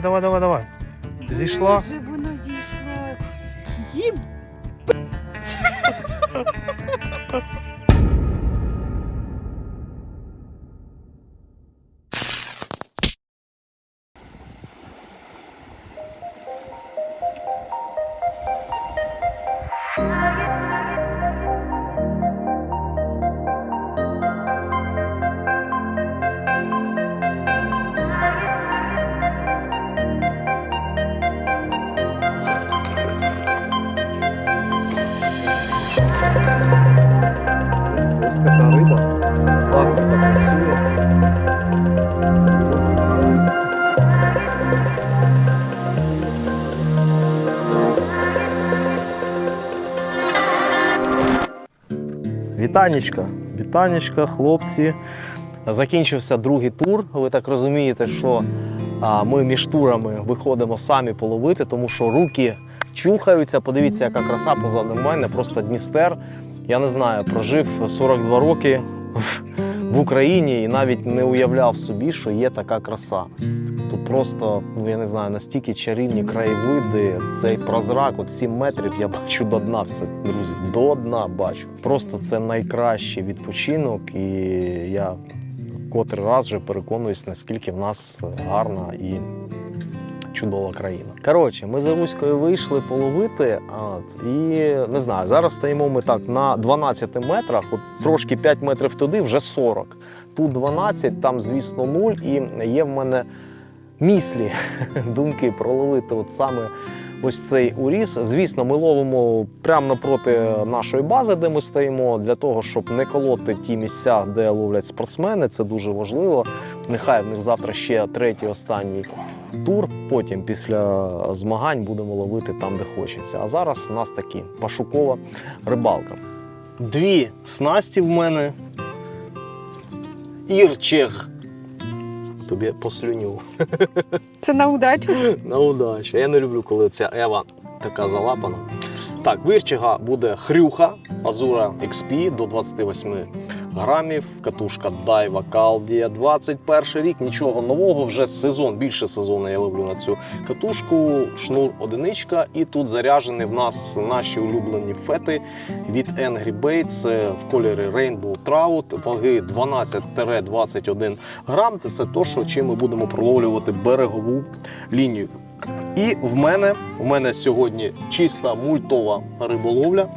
Давай, давай, давай, давай. Зійшла. Ось така риба. Лактика працює. Вітанечка, вітанечка, хлопці. Закінчився другий тур. Ви так розумієте, що ми між турами виходимо самі половити, тому що руки чухаються. Подивіться, яка краса позаду мене, просто Дністер. Я не знаю, прожив 42 роки в Україні і навіть не уявляв собі, що є така краса. Тут просто, ну я не знаю, настільки чарівні краєвиди, цей прозрак, от 7 метрів я бачу до дна все, друзі, до дна бачу. Просто це найкращий відпочинок, і я котрий раз вже переконуюсь, наскільки в нас гарна і чудова країна. Коротше, ми за Руською вийшли половити. От, і не знаю, зараз стоїмо ми так на 12 метрах, от трошки 5 метрів туди, вже 40. Тут 12, там, звісно, 0. І є в мене міслі, думки проловити от саме ось цей уріс. Звісно, ми ловимо прямо напроти нашої бази, де ми стоїмо, для того, щоб не колоти ті місця, де ловлять спортсмени. Це дуже важливо. Нехай в них завтра ще третій останній тур. Потім після змагань будемо ловити там, де хочеться. А зараз у нас такі пошукова рибалка. Дві снасті в мене. Ірчех. Тобі послюню. Це на удачу. На удачу. Я не люблю, коли ця Ева така залапана. Так, вирчига буде хрюха Азура XP до 28 грамів. Катушка Дайва Калдія. 21 рік, нічого нового, вже сезон, більше сезону я ловлю на цю катушку. Шнур одиничка. І тут заряжені в нас наші улюблені фети від Angry Baits е, в кольорі Rainbow Trout, ваги 12-21 грам. Це те, що чим ми будемо проловлювати берегову лінію. І в мене, в мене сьогодні чиста мультова риболовля.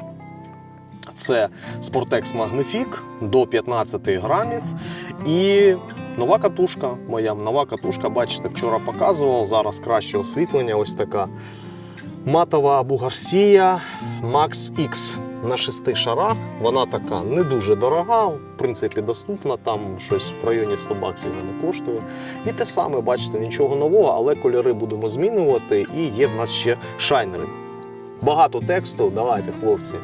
Це Sportex Magnific до 15 грамів. І нова катушка, моя нова катушка, бачите, вчора показував. Зараз краще освітлення. Ось така матова Бугарсія Max X на шести шарах. Вона така не дуже дорога, в принципі, доступна. Там щось в районі 100 баксів вона коштує. І те саме, бачите, нічого нового, але кольори будемо змінювати. І є в нас ще шайнери. Багато тексту. Давайте, хлопці.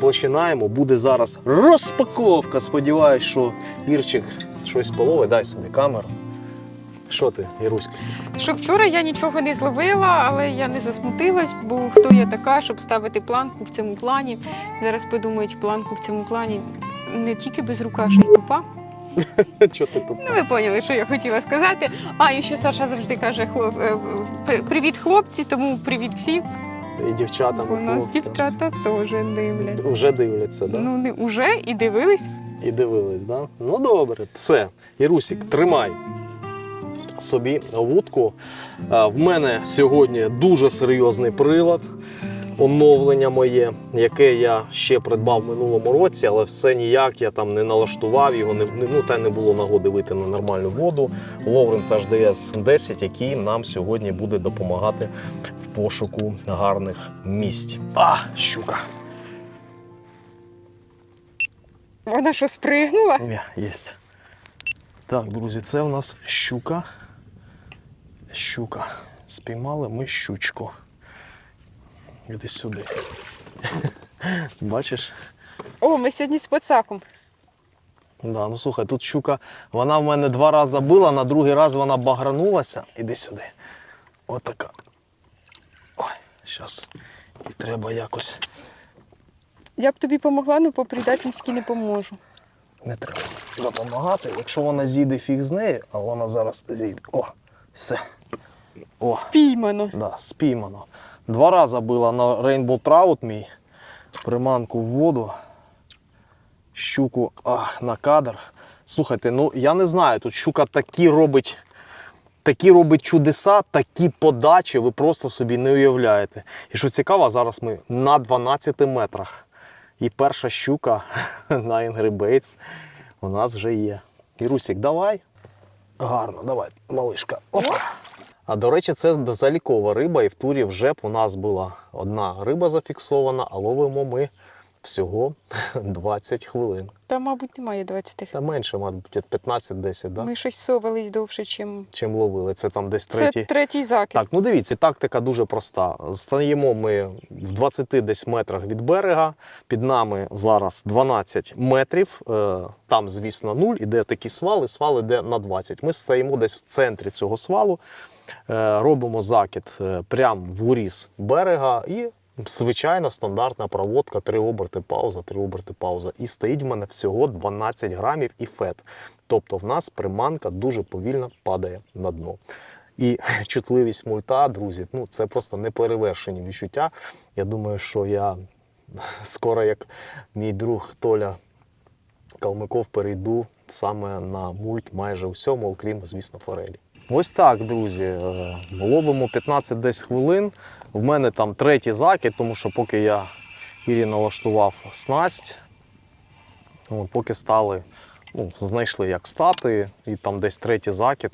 Починаємо. Буде зараз розпаковка. Сподіваюсь, що Ірчик щось половить. Дай сюди камеру. Що ти, Іруська? Що вчора я нічого не зловила, але я не засмутилась, бо хто я така, щоб ставити планку в цьому плані. Зараз подумають, планку в цьому плані не тільки без рука, ще й тупа. Чого ти тут? Ну, ви поняли, що я хотіла сказати. А, і ще Саша завжди каже: хлоп... е, привіт, хлопці, тому привіт всім. І дівчатам, У і нас хлопцям. дівчата теж дивлять. Вже дивляться, да? Ну, не уже і дивились. І дивились, да? Ну добре, все. Ірусік, тримай собі вудку. Е, В мене сьогодні дуже серйозний прилад. Оновлення моє, яке я ще придбав в минулому році, але все ніяк я там не налаштував його, не, ну, та не було нагоди вийти на нормальну воду. Ловренс HDS 10, який нам сьогодні буде допомагати в пошуку гарних місць. А, щука! Вона що спригнула? Є, є. Так, друзі, це у нас щука. Щука. Спіймали ми щучку. Іди сюди. Бачиш? О, ми сьогодні з поцаком. Да, ну слухай, тут щука, вона в мене два рази била, на другий раз вона багранулася. Іди сюди. Отака. Зараз. І треба якось. Я б тобі помогла, але по предательськи не поможу. Не треба допомагати. Якщо вона зійде, фіг з нею, а вона зараз зійде. О, все. О, Піймано. да, спіймано. Два рази била на Rainbow Trout мій. Приманку в воду. Щуку ах, на кадр. Слухайте, ну я не знаю, тут щука такі робить, такі робить чудеса, такі подачі, ви просто собі не уявляєте. І що цікаво, зараз ми на 12 метрах. І перша щука на Angry Baits у нас вже є. Ірусік, давай. Гарно, давай, малишка. Опа. А до речі, це залікова риба, і в турі вже б у нас була одна риба зафіксована, а ловимо ми всього 20 хвилин. Та, мабуть, немає 20 Та менше, мабуть, 15-10, да? Ми щось совались довше, чим. чим ловили. Це там десь Це третій. третій закид. Так, ну дивіться, тактика дуже проста. Стаємо ми в 20 десь метрах від берега. Під нами зараз 12 метрів. Е, Там, звісно, нуль, іде такі свали, свал іде на 20. Ми стоїмо десь в центрі цього свалу, е, робимо закид е, прямо в уріз берега і. Звичайна стандартна проводка, три оберти, пауза, три оберти, пауза. І стоїть в мене всього 12 грамів і фет. Тобто в нас приманка дуже повільно падає на дно. І чутливість мульта, друзі, ну це просто неперевершені відчуття. Я думаю, що я скоро, як мій друг Толя Калмиков, перейду саме на мульт майже всьому, окрім, звісно, форелі. Ось так, друзі. е, Ловимо 15 десь хвилин. В мене там третій закид, тому що поки я Ірі налаштував снасть, от, поки стали, ну, знайшли як стати, і там десь третій закид.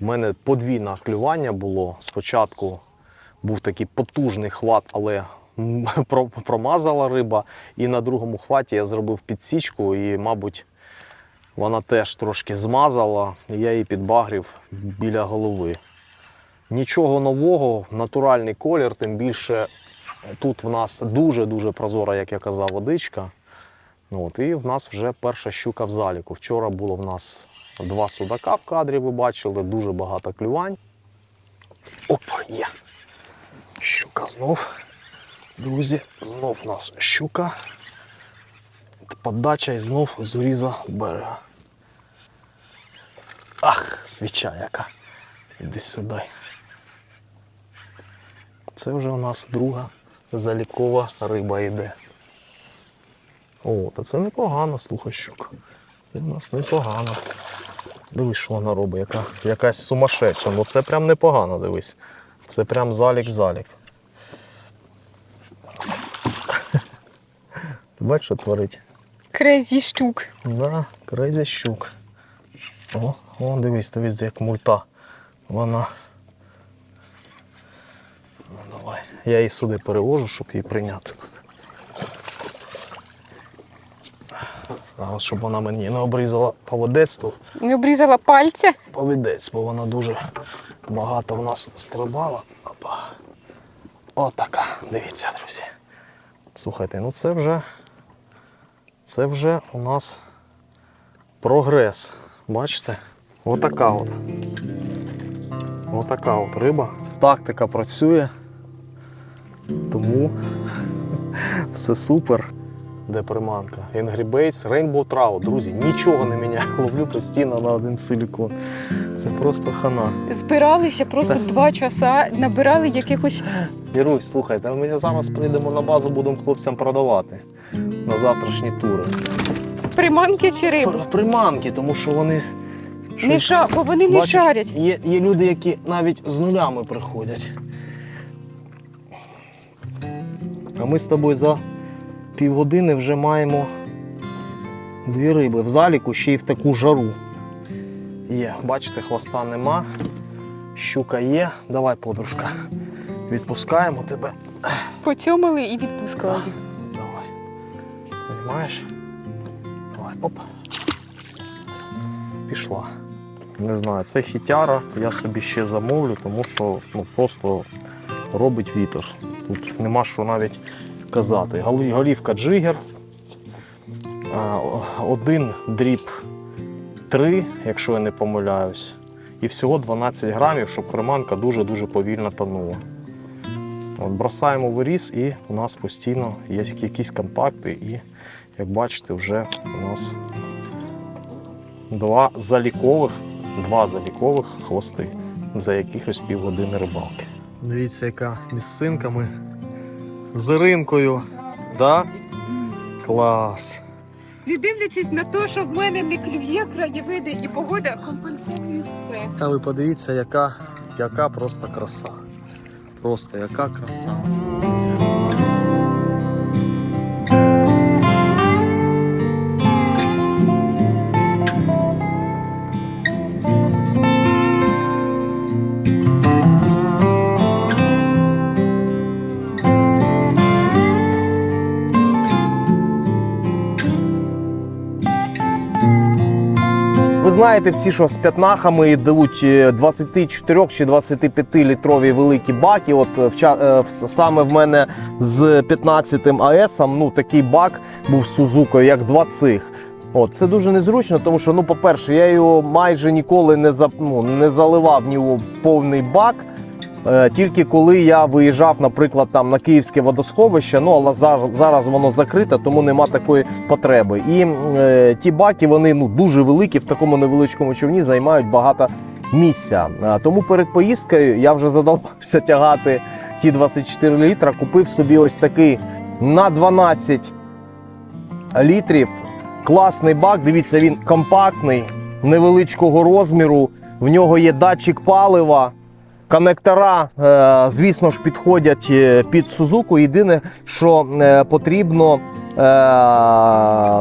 У мене подвійне клювання було. Спочатку був такий потужний хват, але промазала риба. І на другому хваті я зробив підсічку, і, мабуть, вона теж трошки змазала, і я її підбагрів біля голови. Нічого нового, натуральний колір, тим більше тут в нас дуже-дуже прозора, як я казав, водичка. От, і в нас вже перша щука в заліку. Вчора було в нас два судака в кадрі, ви бачили, дуже багато клювань. Оп, є. Щука знов. Друзі, знов у нас щука. Подача і знов з уріза берега. Ах, свіча яка. Іди сюди. Це вже у нас друга залікова риба йде. О, та це непогано, слухай, щука. Це в нас непогано. Дивись, що вона робить, яка, якась сумасшедша. Ну це прям непогано, дивись. Це прям залік-залік. Бачиш, що творить? Крезі щук. Да, крейзі щук. О, о, дивись, дивись, як мульта. Вона. Ну, давай. Я її сюди перевожу, щоб її прийняти тут. Зараз, щоб вона мені не обрізала поводець, то Не обрізала пальця. повідець, бо вона дуже багато в нас стрибала. Опа. Отака. Дивіться, друзі. Слухайте, ну це вже. Це вже у нас прогрес. Бачите? Отака от. Отака от риба. Тактика працює. Тому все супер. Де приманка? Angry Baits, Rainbow Trout. Друзі, нічого не міняю. Ловлю постійно на один силікон. Це просто хана. Збиралися просто два часа, набирали якихось. Ірусь, слухайте, ми зараз прийдемо на базу, будемо хлопцям продавати на завтрашні тури. Приманки чи риби? Пр- Приманки, тому що вони. Не щось- ша... Бо вони не Бачиш, шарять. Є, є люди, які навіть з нулями приходять. А ми з тобою за півгодини вже маємо дві риби в заліку, ще й в таку жару. Є, бачите, хвоста нема. Щука є. Давай, подружка. Відпускаємо тебе. Поцьомили і відпускали. Давай. Знімаєш? Давай, оп. Пішла. Не знаю, це хітяра, я собі ще замовлю, тому що ну, просто робить вітер. Тут нема що навіть казати. Голівка джигер. Один дріб 3, якщо я не помиляюсь. І всього 12 грамів, щоб приманка дуже-дуже повільно тонула. От, бросаємо виріз і у нас постійно є якісь контакти, і як бачите, вже у нас два залікових, два залікових хвости. за якихось півгодини рибалки. Дивіться, яка місцинка ми з ринкою. Да? Клас. Не дивлячись на те, що в мене не клює краєвиди і погода компенсує все. Та ви подивіться, яка, яка просто краса. Просто яка краса. Знаєте всі, що з п'ятнахами йдуть е, 24 чи 25 літрові великі баки. От е, е, в- саме в мене з 15 АЕС, ну такий бак був Сузукою, як два цих. От це дуже незручно, тому що, ну, по-перше, я його майже ніколи не за, ну, не заливав ні у повний бак. Е, Тільки коли я виїжджав, наприклад, там на київське водосховище, ну але зараз, воно закрите, тому нема такої потреби. І е, ті баки вони ну дуже великі в такому невеличкому човні займають багато місця. Тому перед поїздкою я вже задовбався тягати ті 24 літра. Купив собі ось такий на 12 літрів. Класний бак. Дивіться, він компактний, невеличкого розміру. В нього є датчик палива. Коннектора, е, звісно ж, підходять е, під Сузуку. Єдине, що е, потрібно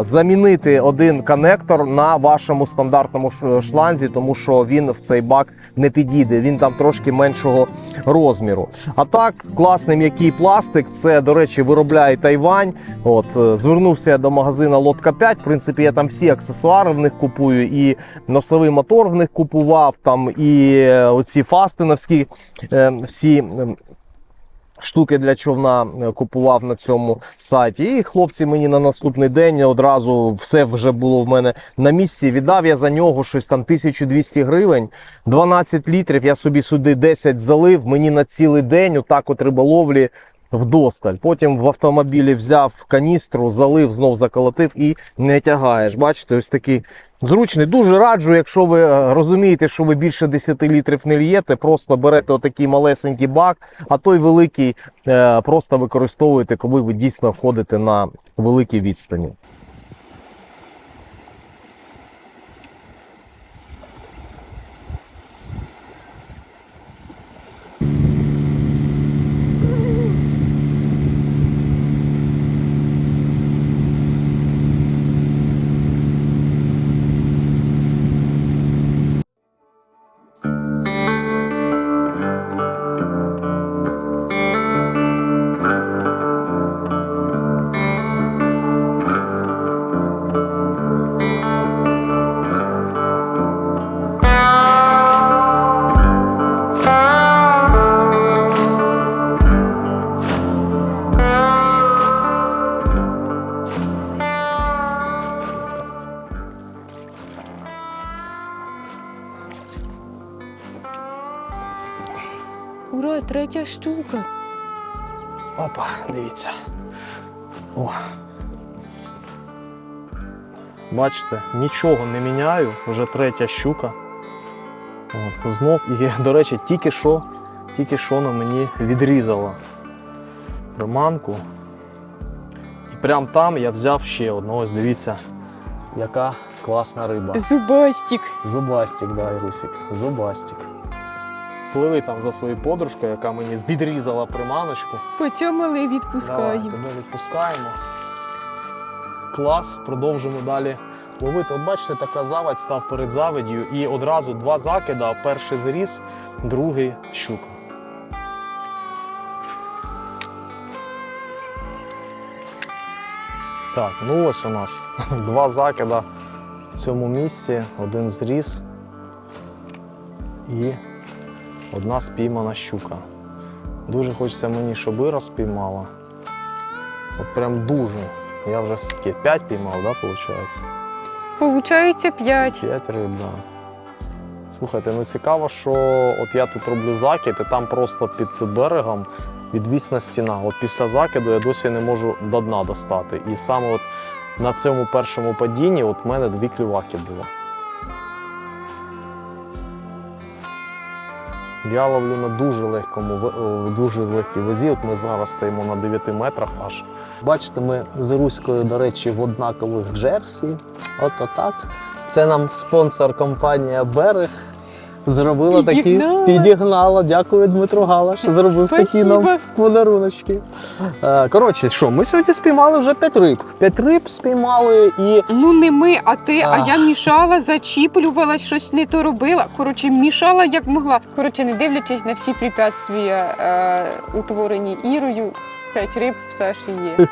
замінити один коннектор на вашому стандартному шланзі, тому що він в цей бак не підійде. Він там трошки меншого розміру. А так, класний м'який пластик. Це, до речі, виробляє Тайвань. От е, звернувся я до магазина Лодка 5. В принципі, я там всі аксесуари в них купую, і носовий мотор в них купував, там і е, оці фастиновські е, всі. Штуки для човна е, купував на цьому сайті. І хлопці мені на наступний день одразу все вже було в мене на місці. Віддав я за нього щось там 1200 гривень, 12 літрів. Я собі сюди 10 залив. Мені на цілий день, отак от риболовлі вдосталь. Потім в автомобілі взяв каністру, залив, знов заколотив і не тягаєш. Бачите, ось такий зручний. Дуже раджу, якщо ви е, розумієте, що ви більше 10 літрів не л'єте, просто берете отакий малесенький бак, а той великий е, просто використовуєте, коли ви дійсно входите на великі відстані. Ура, третя штука. Опа, дивіться. О. Бачите, нічого не міняю, вже третя щука. От, знов, і, до речі, тільки що, тільки що на мені відрізала приманку. І прямо там я взяв ще одну. Ось дивіться, яка класна риба. Зубастик. Зубастик, да, Ірусик, зубастик. Пливи там за своєю подружкою, яка мені відрізала приманочку. Давай, відпускаємо. тебе відпускаємо. Клас, продовжимо далі ловити. От бачите, така завадь став перед завидію і одразу два закида. Перший зріс, другий щука. Так, ну ось у нас два закида в цьому місці, один зріс і одна спіймана щука. Дуже хочеться мені, щоб Іра спіймала. От прям дуже. Я вже скільки? 5 піймав, да, виходить? Получається п'ять. 5 риб, да. Слухайте, ну цікаво, що от я тут роблю закид, і там просто під берегом відвісна стіна. От після закиду я досі не можу до дна достати. І саме от на цьому першому падінні от в мене дві клюваки було. Я ловлю на дуже легкому, дуже легкій вазі. От ми зараз стоїмо на 9 метрах аж. Бачите, ми з Руською, до речі, в однакових джерсі. От так. Це нам спонсор компанія Берег. Зробила такі Підігнала. Дякую Дмитру Галаш. Зробив такі нам Спасибо. подаруночки. Е, Коротше, що, ми сьогодні спіймали вже 5 риб. 5 риб спіймали і Ну не ми, а ти, а А. я мішала, зачіплювала, щось не то робила. Коротше, мішала як могла. Коротше, не дивлячись на всі препятствия, е, утворені Ірою, п'ять риб в Саші є.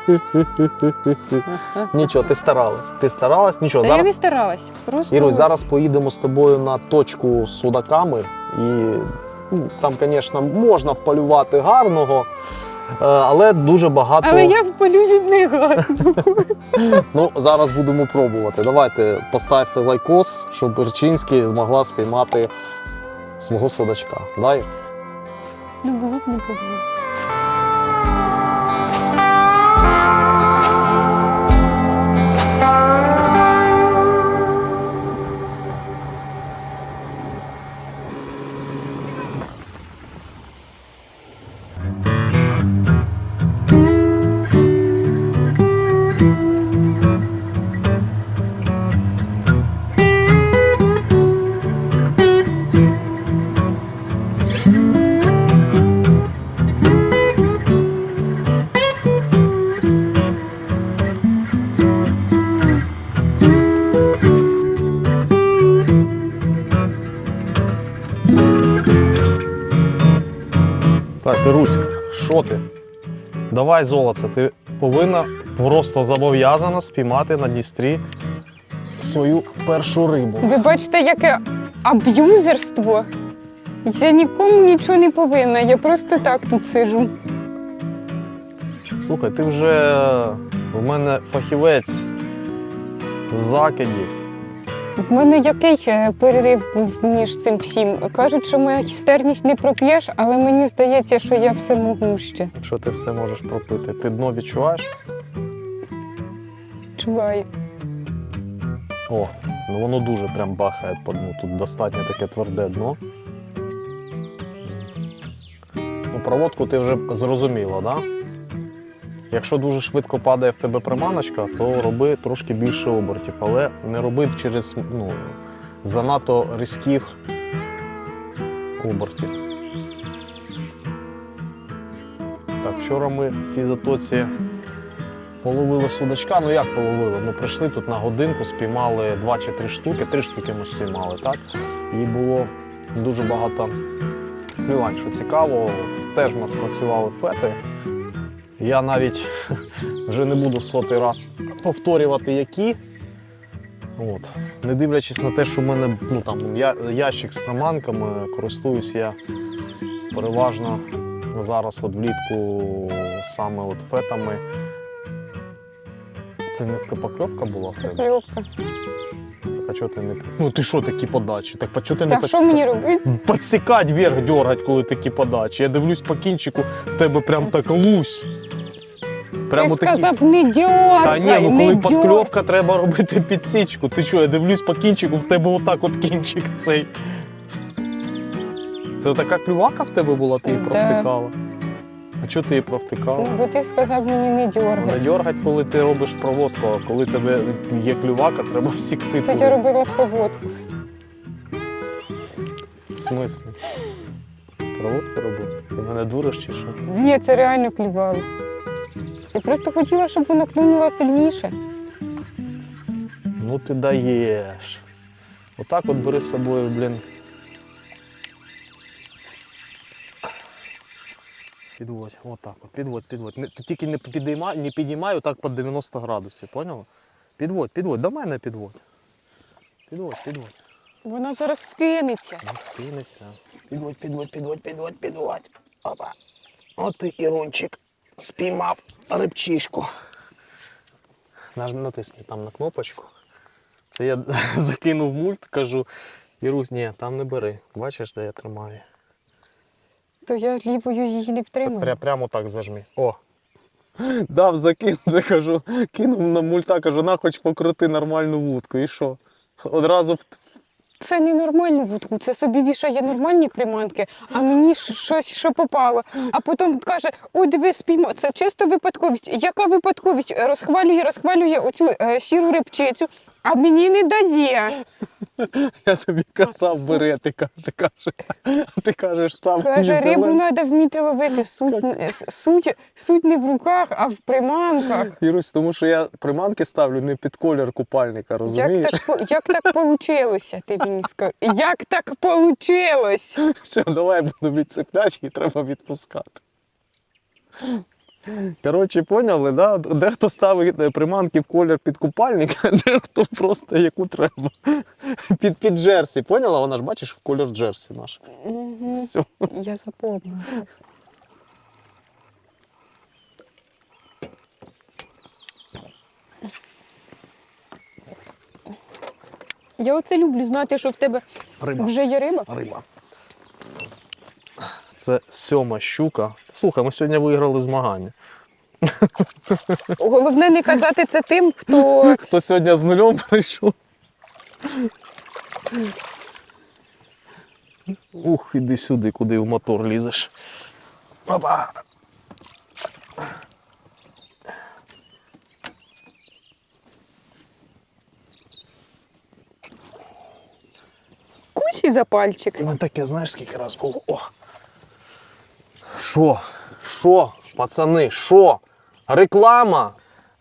Нічого, ти старалась. Ти старалась, нічого. Та я не старалась. Просто Ірусь, зараз поїдемо з тобою на точку з судаками. І ну, там, звісно, можна вполювати гарного, е, але дуже багато. Але я впалю від них гарно. Ну, зараз будемо пробувати. Давайте поставте лайкос, щоб Берчинський змогла спіймати свого судачка. Дай. Ну, було б непогано. Так, Ірусь, що ти? Давай, золоце, ти повинна просто зобов'язана спіймати на Дністрі свою першу рибу. Ви бачите, яке аб'юзерство. Я нікому нічого не повинна, я просто так тут сижу. Слухай, ти вже в мене фахівець закидів. В мене який е, перерив був між цим всім. Кажуть, що моя хістерність не проп'єш, але мені здається, що я все можу ще. Що ти все можеш пропити? Ти дно відчуваєш? Чуваю. О, ну воно дуже прям бахає по дну. Тут достатньо таке тверде дно. Ну, проводку ти вже зрозуміла, да? Якщо дуже швидко падає в тебе приманочка, то роби трошки більше обертів, але не роби через ну, занадто різких обертів. Так, вчора ми в цій затоці Половили судачка. Ну як половили? Ми прийшли тут на годинку, спіймали два чи три штуки. Три штуки ми спіймали, так? І було дуже багато клювань. Що цікаво, теж в нас працювали фети. Я навіть вже не буду сотий раз повторювати, які. От. Не дивлячись на те, що в мене ну, там, я, ящик з приманками, користуюсь я переважно зараз от влітку саме от фетами. Це не покльовка була в. Так, а чого ти не. Ну ти що такі подачі? Так а чого ти не Та що мені робити? Подсікать вверх дергать, коли такі подачі. Я дивлюсь по кінчику, в тебе прям так лусь. Прямо Ти такі. сказав, не дьоргай, Та ні, ну не коли подкльовка, треба робити підсічку. Ти що, я дивлюсь по кінчику, в тебе отак от кінчик цей. Це така клювака в тебе була, ти її Да. провтикала. А чого ти її провтикала? Ну, бо ти сказав мені не Не дьоргай. дергать, коли ти робиш проводку, а коли тебе є клювака, треба всікти. Туди. я робила проводку. В смислі? Проводку робив? Ти мене дуриш чи що? Ні, це реально клювало. Я просто хотіла, щоб воно клюнуло сильніше. Ну ти даєш. Отак от бери з собою, блін. Підводь, отак от, підводь, підводь. Не, тільки не підіймай, не підіймай отак під 90 градусів, поняла? Підводь, підводь, до мене підводь. Підводь, підводь. Вона зараз скинеться. Не скинеться. Підводь, підводь, підводь, підводь, підводь. Опа. От ти, Ірунчик, спіймав рибчишку. Наж натисни там на кнопочку. Це я закинув мульт, кажу, Ірусь, ні, там не бери. Бачиш, де я тримаю. То я лівою її не втримаю. Пря, прямо так зажми. О. Дав, закинув, я кажу, кинув на мульта, кажу, на хоч покрути нормальну вудку. І що? Одразу в, Це не нормальну вудку, це собі вішає нормальні приманки, а мені щось що попало. А потім каже: ой, диви, спіймо. Це чисто випадковість. Яка випадковість? Розхвалює, розхвалює оцю е, сіру рибчицю, а мені не дає. Я тобі казав, бери, ти, ка- ти кажеш, а ти кажеш, став Каже, рибу треба вміти ловити. Суть, суть, суть не в руках, а в приманках. Ірусь, тому що я приманки ставлю не під колір купальника, Як так, як так получилося, ти мені скажи? Як так получилось? Все, давай буду відцепляти і треба відпускати. Коротше, поняли, да? дехто ставить е, приманки в колір під купальник, а дехто просто яку треба. Під, під джерсі. Поняла? Вона ж бачиш в колір джерсі наш. Мгм, Все. Я запомнила. Я оце люблю знати, що в тебе Риба. вже є риба. Риба. Це сьома щука. Слухай, ми сьогодні виграли змагання. Головне не казати це тим, хто Хто сьогодні з нульом прийшов? Ух, іди сюди, куди в мотор лізеш. Опа. кусі за пальчик. Ну таке, знаєш, скільки раз було. О. Що? Що, пацани, що? Реклама.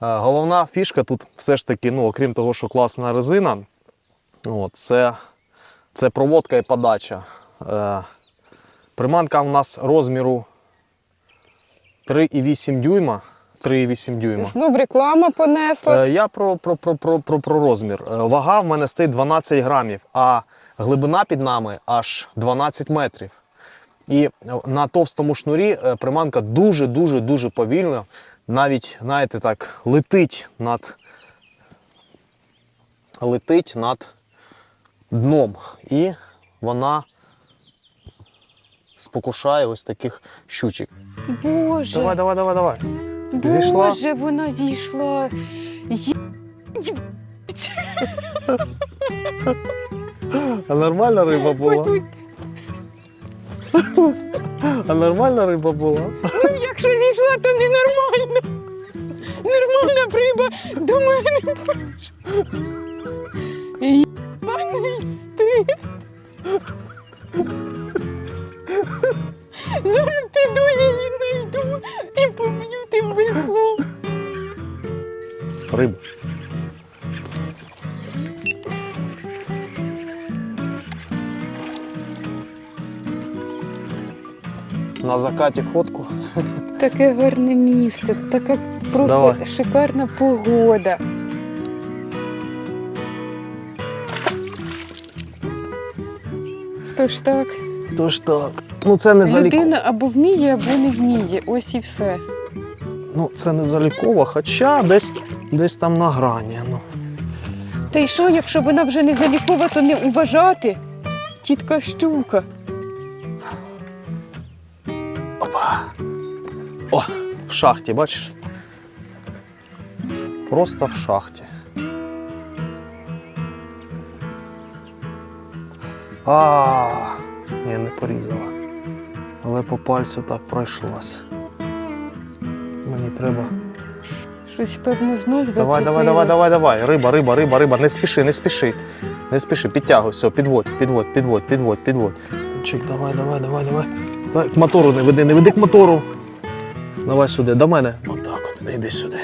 Е, Головна фішка тут все ж таки, ну, окрім того, що класна резина, от, це, це проводка і подача. Е, приманка в нас розміру 3,8 дюйма. 3,8 дюйма. Знов реклама понеслась. Е, Я про, про, про, про, про, про розмір. Е, Вага в мене стоїть 12 грамів, а глибина під нами аж 12 метрів. І на товстому шнурі е, приманка дуже-дуже дуже повільно, навіть, знаєте, так, летить над, летить над дном. І вона спокушає ось таких щучок. Боже, Давай, давай, давай, давай. зійшла? Боже, вона зійшла. Є- А нормальна риба була? А нормальна риба була? Ну, якщо зійшла, то ненормально. Нормальна риба до мене прийшла. Єбаний стид. Зараз піду її знайду і поб'ю тим веслом. Риба. На закаті фотку. Таке гарне місце, така просто Давай. шикарна погода. Тож так, Тож так. Ну це не заліково. людина або вміє, або не вміє. Ось і все. Ну це не заліково, хоча десь, десь там на грані. Ну. Та й що, якщо вона вже не залікова, то не уважати? Тітка щука. О, в шахті, бачиш? Просто в шахті. А, ні, не порізала. Але по пальцю так пройшлась. Мені треба. Щось, певно, знов зацепилось. Давай, давай, давай, давай, давай. Риба, риба, риба, риба. Не спіши, не спіши. Не спіши, підтягуй, все, підводь, підводь, підводь, підводь, підводь. Чик, давай, давай, давай, давай. Давай, к мотору не веди, не веди к мотору. Давай сюди, до мене. Отак от, не йди сюди.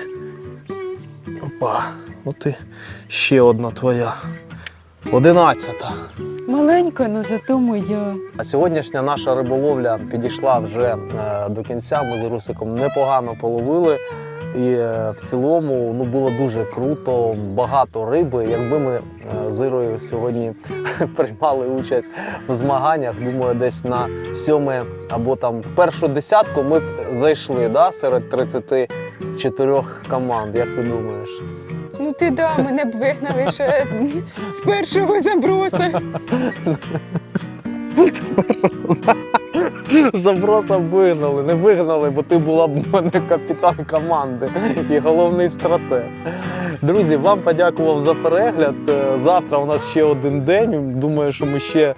Опа. ну ти ще одна твоя. Одинадцята. Маленька, але зато моя. А сьогоднішня наша риболовля підійшла вже е, до кінця. Ми з Русиком непогано половили. І е, в цілому ну, було дуже круто, багато риби. Якби ми е, з Ірою сьогодні приймали участь в змаганнях, думаю, десь на сьоме або там в першу десятку ми б зайшли да, серед 34 команд. Як ти думаєш? Ну ти да, мене б вигнали ще з першого заброса. Заброса вигнали, не вигнали, бо ти була б мене капітан команди і головний стратег. Друзі, вам подякував за перегляд. Е, Завтра у нас ще один день. Думаю, що ми ще е,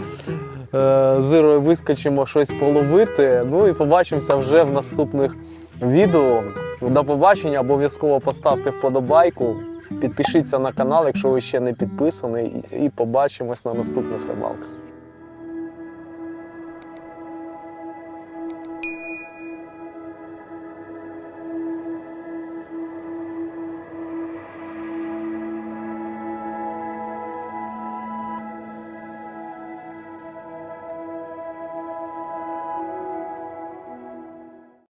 з вискочимо щось половити. Ну і побачимося вже в наступних відео. До побачення, обов'язково поставте вподобайку. Підпишіться на канал, якщо ви ще не підписані, і побачимось на наступних рибалках.